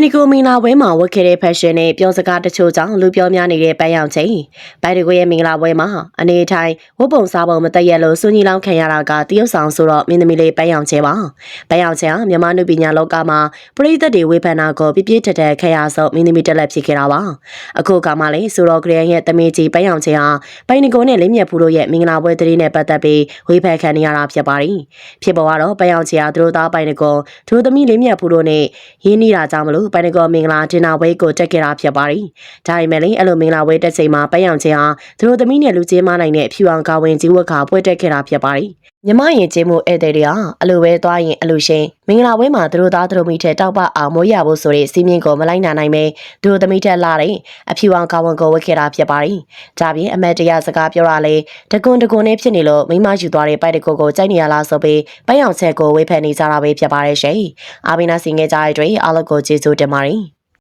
န်နီကိုမင်္ဂလာပွဲမှာဝတ်ခဲ့တဲ့ fashion နဲ့ပြောစကားတချို့ကြောင့်လူပြောများနေတဲ့ပန်းရောင်ချိန်ဘိုင်ဒီကိုရဲ့မင်္ဂလာပွဲမှာအနေထိုင်ဝတ်ပုံစားပုံမတက်ရလို့စွန်ကြီးလောင်းခံရတာကတရုတ်ဆောင်ဆိုတော့မင်းသမီးလေးပန်းရောင်ချဲပါပန်းရောင်ချဲဟာမြန်မာနုပညာလောကမှာပရိသတ်တွေဝေဖန်တာကိုပြပြထက်ထက်ခရဆော့မင်းသမီးတက်လက်ဖြစ်ခဲ့တာပါအခုကမှလည်းဆိုတော့ဂရန်ရဲ့တမီကြီးပန်းရောင်ချဲဟာဘိုင်နီကိုနဲ့လင်းမြတ်ဖူးတို့ရဲ့မင်္ဂလာပွဲတရေနဲ့ပတ်သက်ပြီးဝေဖန်ခံနေရတာဖြစ်ပါတယ်ဖြစ်ပေါ်ကတော့ပန်းရောင်ချဲဟာသူတို့သားပိုင်နီကိုသူတို့သမီးလင်းမြတ်ဖူးတို့နဲ့ရင်းနှီးတာကြောင့်မလို့ပိုင်နီကိုမင်္ဂလာဒင်နာပွဲကိုတက်ခဲ့တာဖြစ်ပါတယ်။ဒါပေမဲ့လည်းအဲ့လိုမင်္ဂလာပွဲတက်ချိန်မှာပန်းရောင်ချင်းဟာသူတို့သမီးနဲ့လူချင်းမနိုင်တဲ့အဖြူအောင်ကာဝင်ကြီးဝတ်ခါပွဲတက်ခဲ့တာဖြစ်ပါတယ်။မြမရင်ချင်းမှုဧည့်သည်တွေဟာအလိုပဲသွားရင်အလိုရှင်မင်္ဂလာပွဲမှာသူတို့သားသူတို့မိထက်တောက်ပအောင်မိုးရဖို့ဆိုတဲ့စီးမြင့်ကိုမလိုက်နိုင်နိုင်ပဲသူတို့သမီးထက်လာတဲ့အဖြူအောင်ကာဝန်ကိုဝတ်ခဲ့တာဖြစ်ပါတယ်။ဒါပြင်အမတ်တရစကားပြောတာလေတကွန်တကွန်နဲ့ဖြစ်နေလို့မိမယူသွားတဲ့ပိုက်တကုတ်ကိုကြိုက်နေရလားဆိုပြီးပန်းရောင်ချက်ကိုဝေဖန်နေကြတာပဲဖြစ်ပါတယ်ရှင်။အာဘိနာစင်ငယ်ကြတဲ့အတွက်အားလုံးကိုကျေးဇူးတင်ပါတယ်။